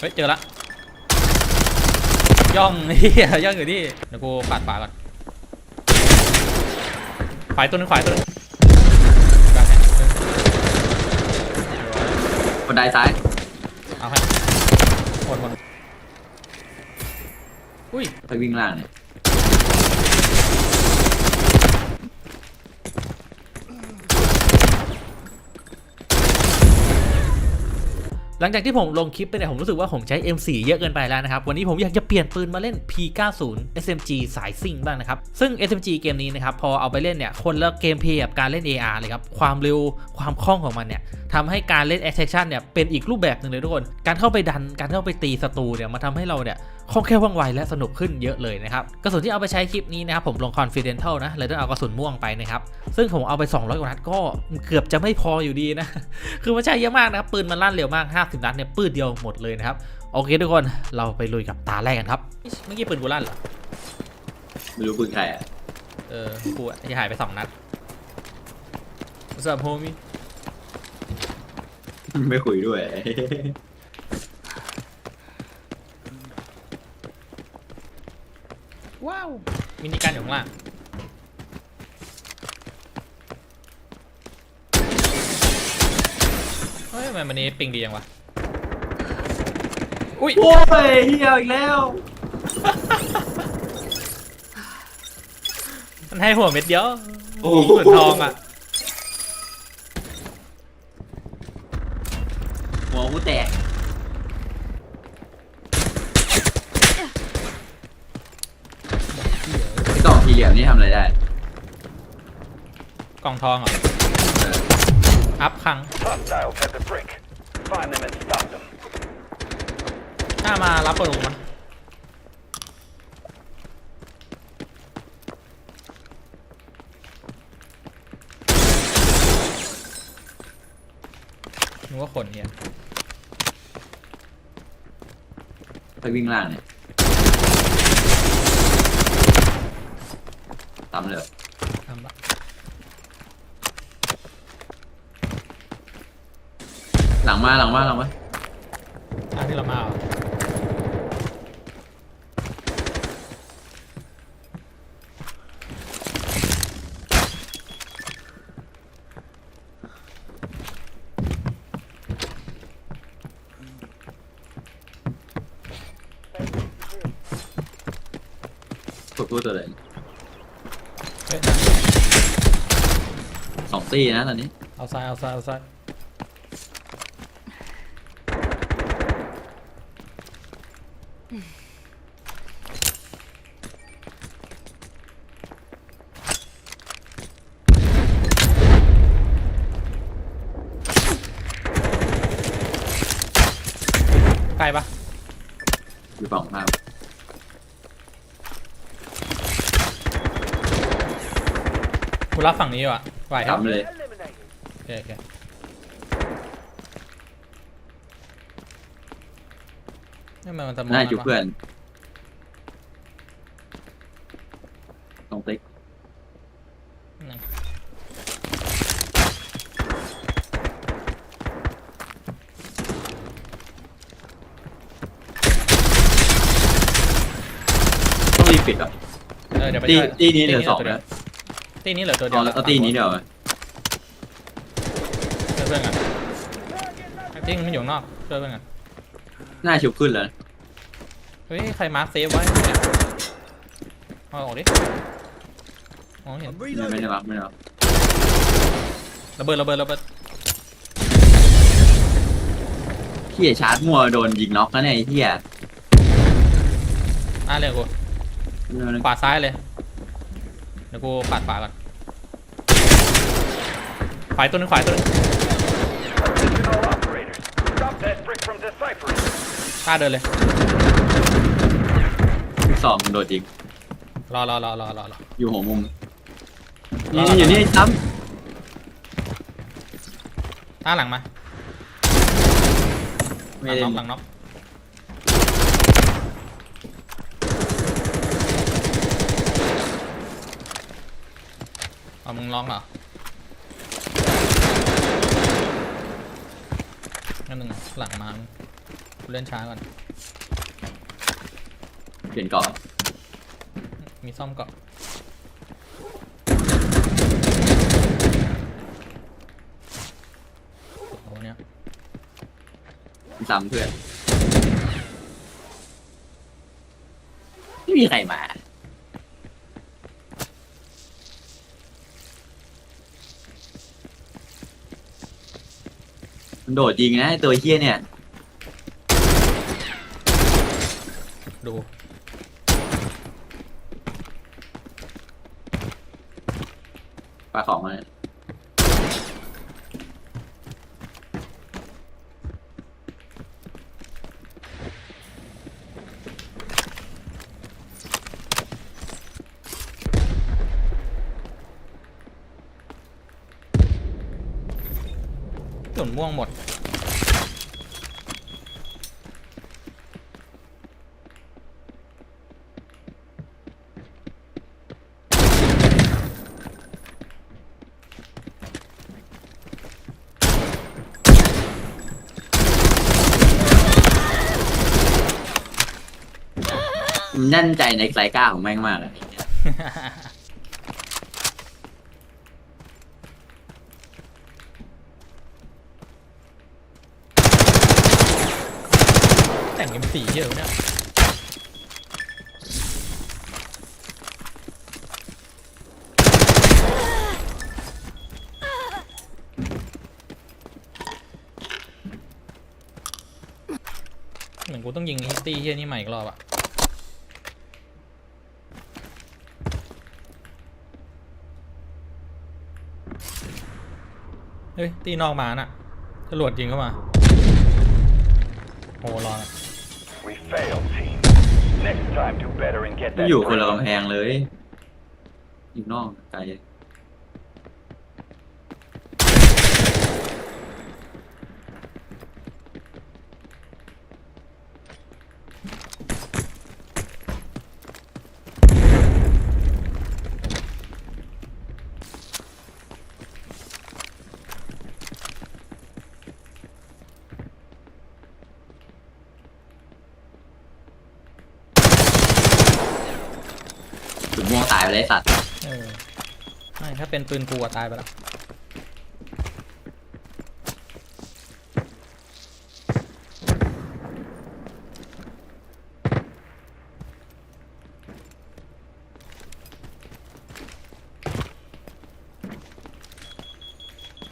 เฮ้ยเจอละย่องเฮียย่องอยู่นี่เดี๋ยวกูปาดฝาก่อนขวายตัวหนึงขวายตัวหนึงกลางแขนบันไดซ้ายเอาให้หมดหมดอุ้ยไปวิ่งล่างเนี่ย หลังจากที่ผมลงคลิปไปเนี่ยผมรู้สึกว่าผมใช้ M4 เยอะเกินไปแล้วนะครับ วันนี้ผมอยากจะเปลี่ยนปืนมาเล่น P90 SMG สายซิ่งบ้างนะครับ ซึ่ง SMG เกมนี้นะครับ พอเอาไปเล่นเนี่ยคนละเกมเพลย์กับการเล่น AR เลยครับ ความเร็วความคล่องของมันเนี่ยทำให้การเล่น Action เนี่ยเป็นอีกรูปแบบหนึ่งเลยทุกคน การเข้าไปดันการเข้าไปตีศัตรูเนี่ยมันทำให้เราเนี่ย คล่องแคล่วว่องไวและสนุกขึ้นเยอะเลยนะครับกระสุนที่เอาไปใช้คลิปนี้นะครับผมลง Confidential นะเลยต้องเอากระสุนม่วงไปนะครับซึ่งผมเอาไป 200กว่านัดก็เกือบจะไม่พออยู่ดีนะคือมันใช้เยอะมากนะครับปืนมันลั่นเร็วมาก 50 นัดเนี่ยปืนเดียวหมดเลยนะครับโอเคทุกคนเราไปลุยกับตาแรกกันครับเมื่อกี้ปืนกูลั่นเหรอไม่รู้ปืนใครอะเออกูอะที่หายไป2นัด What's up homie ไม่คุยด้วย ว้าวมินิกันอยู่ข้างล่างเฮ้ยทำไมวันนี้ปิงดีจังวะอุ้ย โอ้ยเฮียอีกแล้วมันให้หัวเม็ดเดียวโอ้โหส่วนทองอะ หัวกูแตกไอ้ก ล่องสี่เหลี่ยมนี่ทำอะไรได้กล่องทองเหรอเอออัพครั้ง Hostiles at the brick. Find them and stop them. หน้ามารับเปิดลงมานึกว่าคนเนี่ยไปวิ่งล่างเนี่ย ตามเลยทำละหลังมาหลังมาหลังมาทางที่เรามาเหรอตัวพูดตัวเลย เฮ้ย สอง ตีนะตอนนี้เอาซ้ายเอาซ้ายเอาซ้ายไกลปะอยู่ฝั่งข้ามกูรับฝั่งนี้อยู่อะ ไหวครับทำเลย Eliminated. โอเคโอเคนี่มันมันจะมองน่ามันจุวะเพื่อนตรงติ๊กหนึ่งต้องรีบปิดอะเออเดี๋ยวไปตีช่วยตีนี้เหลือสองตัวดีนะยว ตีนี้เหลือตัวเดียเอาวแล้วเอาตีนี้เดียวไหมช่วยเพื่อนกันตีมันอยู่ข้างนอกช่วยเพื่อนกันหน้าชุบขึ้นแล้วเฮ้ยใครมาร์คเซฟไว้เนี่ยเอาออกดิมองไม่เห็นไม่ได้รับไม่ได้รับระเบิดระเบิดระเบิดเฮียชาร์จมัวโดนยิงน็อกแล้วเนี่ยไอ้เฮียหน้าเรียกกูขวาซ้ายเลย เดี๋ยวกูปาดขวาก่อนขวาอีกตัวหนึงขวาอีกตัวหนึง Original operators. Stop that brick from deciphering. กล้าเดินเลยลูกสองโดดยิงรอรอรอรอรอรอ อยู่หัวมุมรอนี่อยู่นี่ซ้หน้าหลังมาำหไม่ลังได้น็อกหลังน็อก เอามึงร้องเหรอนั่นหนึ่งหลังมาเล่นช้าก่อน เปลี่ยนเกาะมีซ่อมเกาะโอ้เนี่ยซ้ำเพื่อน ไม่มีใครมา มันโดดยิงนะไอ้ตัวเฮี้ยเนี่ย ดูปลาของมาส่วนม่วงหมด มั่นใจในสายกล้าของแม่งมากอะไอ้เหี้ยแต่งเอ็มสี่เยอะเนี่ยเหมือนกูต้องยิงฮิตตี้เฮียนี่ใหม่อีกรอบอะ ฮ้ย ตีนอกมาน่ะจรวดยิงเข้ามาโอ้รอนะ We failed, team. Next time, do better and get มัน that. อยู่คนละ break. กำแพงเลยอยู่นอกไกล ไปเลยไอ้สัตว์เออไม่ถ้าเป็นปืนกูอะตายไปแล้ว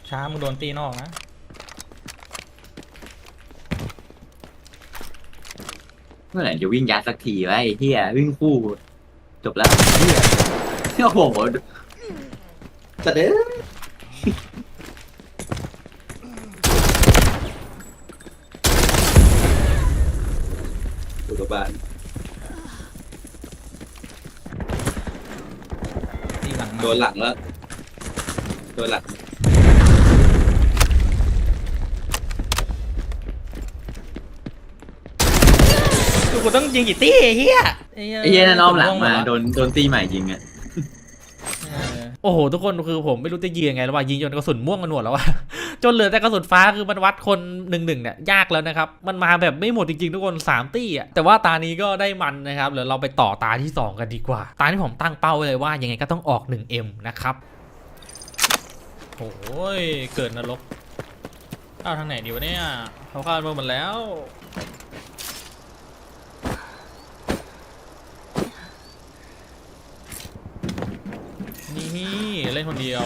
ช้ามึงโดนตีนอกนะ เมื่อไหร่จะวิ่งยัดสักทีวะไอ้เฮียวิ่งคู่ จบแล้วเฮีย โอ้โหจะเด้อดูกระบาลตีหลังมาโดนหลังแล้วโดนหลังคือกูต้องยิงกี่ตี้ไอ้เฮียไอ้เฮียนั่นอ้อมหลังมา โดนโดนตีใหม่ยิงอะเออ โอ้โหทุกคนคือผมไม่รู้จะยิงยังไงแล้วว่ายิงจนกระสุนม่วงกันหมดแล้วว่าจนเหลือแต่กระสุนฟ้าคือมันวัดคนหนึ่งหนึ่งเนี่ยยากแล้วนะครับ มันมาแบบไม่หมดจริงๆ ทุกคนสามตี้อะแต่ว่าตานี้ก็ได้มันนะครับเดี๋ยวเราไปต่อตาที่ 2 กันดีกว่า ตาที่ผมตั้งเป้าเลยว่ายังไงก็ต้องออก 1M นะครับโอ้ยเกิดนรกเอาทางไหนดีวะเนี่ยเขาคามาหมดแล้ว นี่เล่นคนเดียว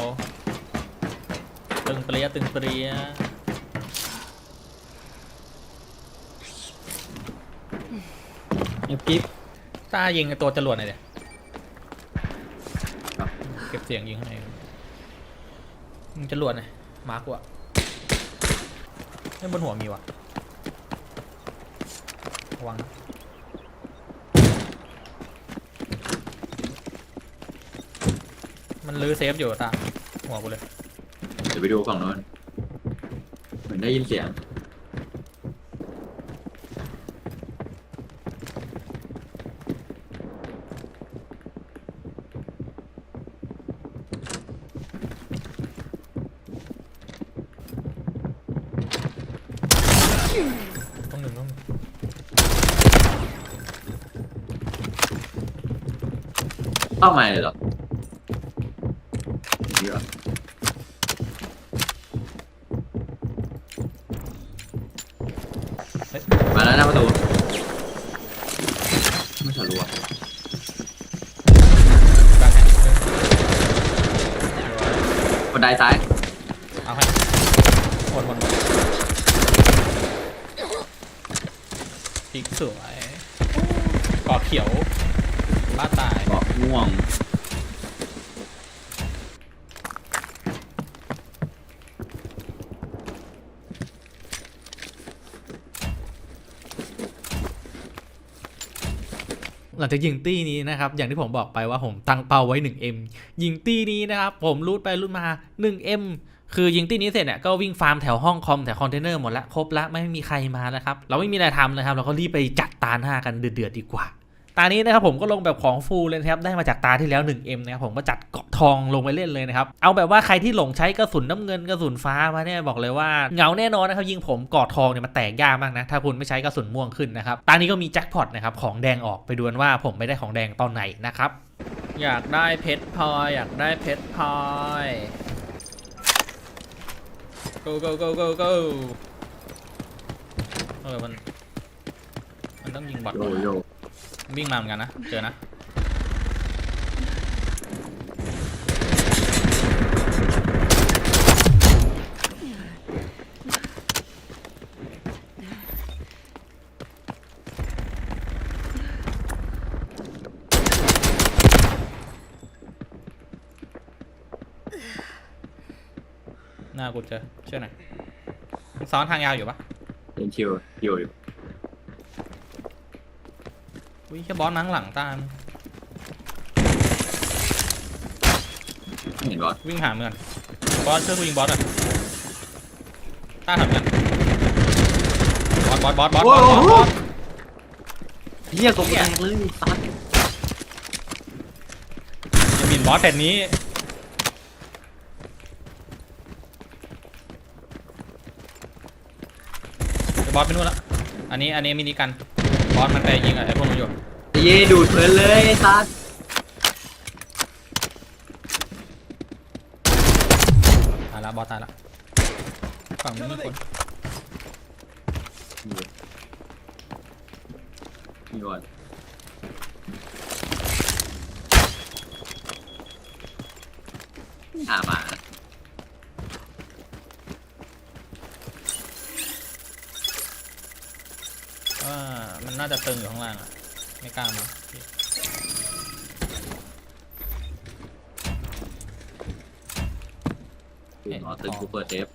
ตึงเปรียตึงเปรียเงียบกิ๊บต้ายิงตัวจรวดหน่อยเดี๋ยเก็บเสียงยิงข้างในมึงจรวดหน่อยมาร์กว่ะไม่บนหัวมีวะระวังนะ มันลื้อเซฟอยู่ตาหัวกูเลย เดี๋ยวไปดูฝั่งนู้นเหมือนได้ยินเสียงต้อ้เข้ามาเลยหรอ ไดซ้ายเอาให้วนวนวนพลิกสวยกอเขียวบ้าตายกอกม่วง หลังจากยิงตี้นี้นะครับ อย่างที่ผมบอกไปว่าผมตั้งเป้าไว้ 1M ยิงตี้นี้นะครับ ผมรูดไปรูดมา 1M คือยิงตี้นี้เสร็จเนี่ยก็วิ่งฟาร์มแถวห้องคอมแถวคอนเทนเนอร์หมดละครบละไม่มีใครมาแล้วครับ เราไม่มีอะไรทำนะครับ เราก็รีบไปจัดตาหน้ากันเดือดๆดีกว่า ตานี้นะครับผมก็ลงแบบของฟูลเลยนะครับได้มาจากตาที่แล้ว 1M นะครับผมก็จัดเกาะทองลงไปเล่นเลยนะครับเอาแบบว่าใครที่หลงใช้กระสุนน้ำเงินกระสุนฟ้ามาเนี่ยบอกเลยว่าเหงาแน่นอนนะครับยิงผมเกาะทองเนี่ยมันแตกยากมากนะถ้าคุณไม่ใช้กระสุนม่วงขึ้นนะครับตานี้ก็มีแจ็คพอตนะครับของแดงออกไปดูกันว่าผมไม่ได้ของแดงตอนไหนนะครับอยากได้เพชรพลอยอยากได้เพชรพลอย go go go go go เออมันมันต้องยิงบอทโยก่อนนะโย่ วิ่งมาเหมือนกันนะ เจอนะ หน้ากูเจอเชื่อหน่อยซ้อนทางยาวอยู่ปะเล่นคิวคิวอยู่ อุ้ยแค่บอสนั่งหลังตามไม่เห็นบอสวิ่งหาเมือนบอสช่วยกูยิงบอสอะต้าทำเงินบอสบอสบอสบอสบอสบอสบอสเฮียตกแตกเลยซัดจะบินบอสแผ่นนี้เดี๋ยวบอสไปนู่นละอันนี้อันนี้มินิกัน บอสมันไปยิงอะไอ้พวกนู้นอยู่เย่ดูดเพลินเลยไอ้ซัดตายละบอสตายละฝั่งนู้นมีคนมีบอสอ่ามาว่ามั นน่าจะตึงอยู่ข้างล่างอะไม่กล้ามาอ๋อตึงกูเปิดเทป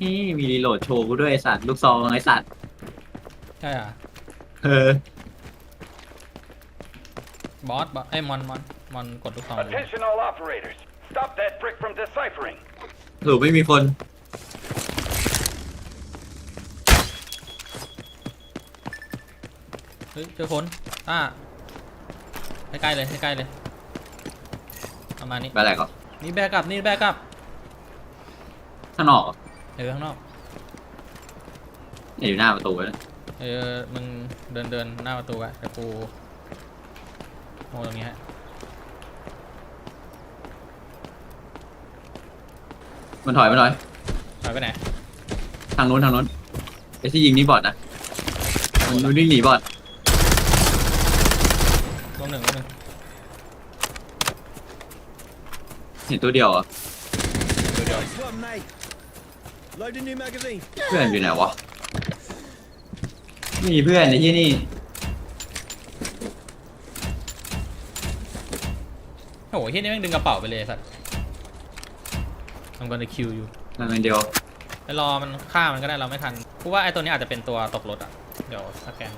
นี่มีรีโหลดโชว์กูด้วยไอสัตว์ลูกซองไอสัตว์ใช่อะเออบอสบอสไอ้ยมอนมอนมอนกดลูกศรเลย Attention all operators. Stop that brick from deciphering. หรือไม่มีคน ฮ้ยเจอคนต้าใกล้ๆเลยใกล้ๆเลยประมาณนี้ไปอะไรก่อนนี่แบกกลับนี่แบกกลับข้างนอกเหรอเออข้างนอกเนี่ยอยู่หน้าประตูเลยเออมึงเดินเดินหน้าประตูอะแต่กูโมตรงนี้ฮะมันถอยมาหน่อย ถอยไปไหนทางนู้นทางนู้นไอที่ยิงนี่บอดนะมันวิ่งหนีบอด ลงหนึ่งลงหนึ่ง เห็นตัวเดียวเหรอะเดี๋ยวเดี๋ยว Nice one, mate. Load a new magazine. เพื่อนอยู่ไหนวะไม่มีเพื่อนในที่นี่โอ้โหเฮียนี่แม่งดึงกระเป๋าไปเลยไอ้สัตว์ I'm gonna kill you ทางเดียวไปรอมันฆ่ามันก็ได้เราไม่ทันกูว่าไอ้ตัวนี้อาจจะเป็นตัวตกรถอะ เดี๋ยวสแกน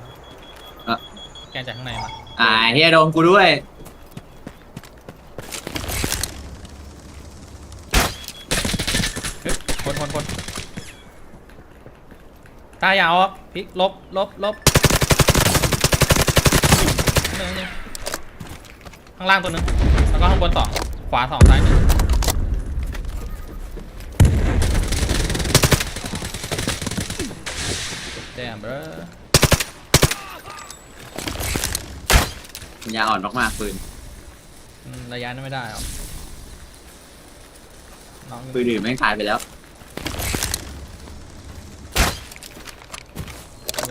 สแกนจากข้างในมาอ่าเฮียโดนกูด้วย เฮ้ยคนคนคน ตายยาวพลิกลบลบลบหนึ่งหนึ่งข้างล่างตัวหนึ่งแล้วก็ข้างบนสองขวาสองซ้ายหนึ่งแดมเบอร์ปัญญาอ่อนมากๆปืนอืมระยะนั้นไม่ได้หรอกน้องปืนอื่นแม่งตายไปแล้ว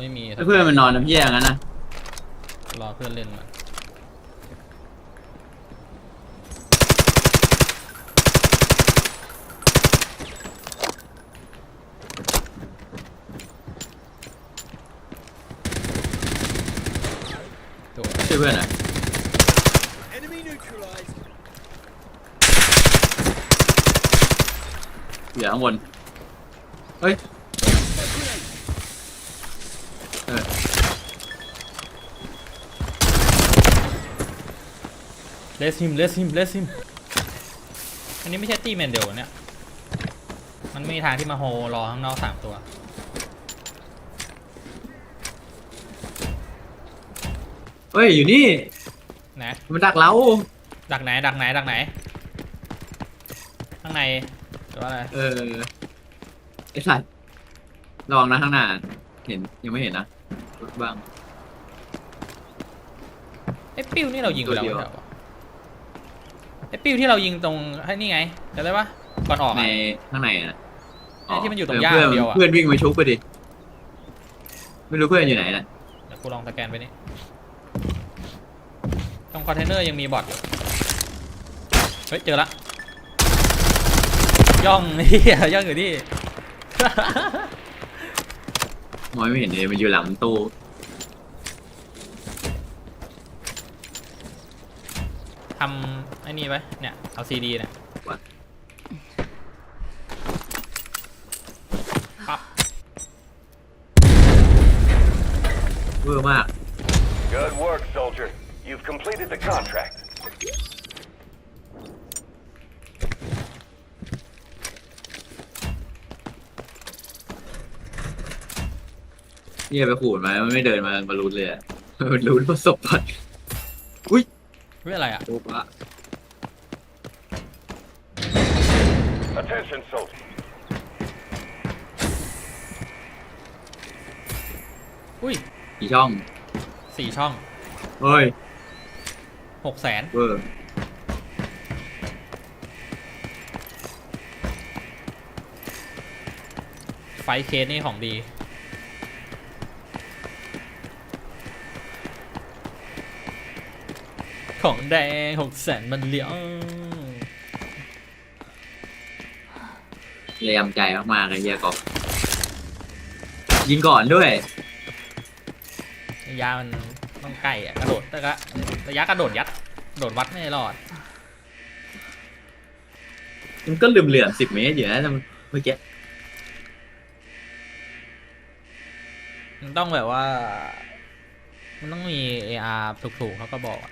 ไม่มีแล้วเพื่อนมันนอนน้ำเยี่ยอย่างนั้นนะรอเพื่อนเล่นมาตัวช่วยเพื่อนหน่อย Enemy neutralized. เหลือข้างบนเฮ้ย เออ เลสฮิมเลสฮิมเลสฮิมอันนี้ไม่ใช่ตีแมนเดลเนี่ย มันไม่มีทางที่มาโฮรอข้างนอกสามตัว เฮ้ย อยู่นี่นะมันดักเรา ดักไหน ดักไหน ดักไหน ข้างในหรือว่าอะไร เออ ไอ้สัตว์ระวังนะข้างหน้า เห็นยังไม่เห็นนะรถบ้าง ไอ้ปิ้วนี่เรายิงไปแล้วตัวเดียวไม่ใช่เหรอวะ ไอ้ปิ้วที่เรายิงตรงไอ้นี่ไงจำได้ปะก่อนออกในอะ ข้างในนะไอ้ที่มันอยู่ตรงเหญ้าเพื่อนเดียวอะ เพื่อนวิ่งไปชุบไปดิ ไม่รู้เพื่อนอยู่ไหนนะเดี๋ยวกูลองสแกนไปนี่ตรงคอนเทนเนอร์ยังมีบอทอยู่เฮ้ยเจอละย่องเฮียย่องอยู่ที่ มองไม่เห็นเลยมันอยู่หลังตู้ ทำไอ้นี่ไว้เนี่ย เอาซีดีเนี่ยว่ะปั๊บเวอร์มาก Good work, soldier. You've completed the contract. เยี่ยไปขูดมามันไม่เดินมามารุนเลยอะมันรุนประสบปัดเรื่องอะไรอะโอ้ปะ Attention, soldier. อุ้ยกี่ช่อง สี่ช่องเฮ้ยหกแสนเวอร์ไฟเคสนี่ของดี ของแดงหกแสนมันเหลียวเลยยำใจมากๆเลยเยี่ยกอบยิงก่อนด้วยระยะมันต้องใกล้อะกระโดดแต่ก็ระยะกระโดดยัดโดดวัดไม่รอด มันก็เหลื่อมเหลื่อมสิบเมตรอยู่นะเมื่อกี้มันต้องแบบว่า มันต้องมี AR ถูกๆเขาก็บอกอะ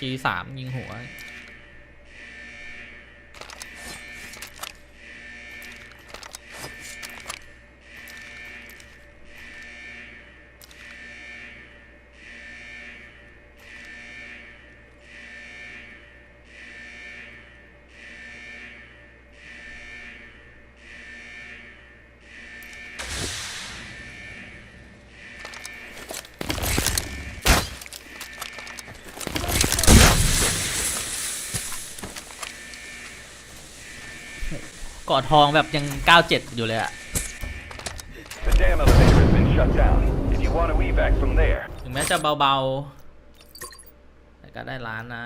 จีสามยิงหัว กอดทองแบบยัง 97 อยู่เลยอะ The dam elevator has been shut down. If you want to evac from there, ถึงแม้จะเบาๆ แต่ก็ได้ล้านนะ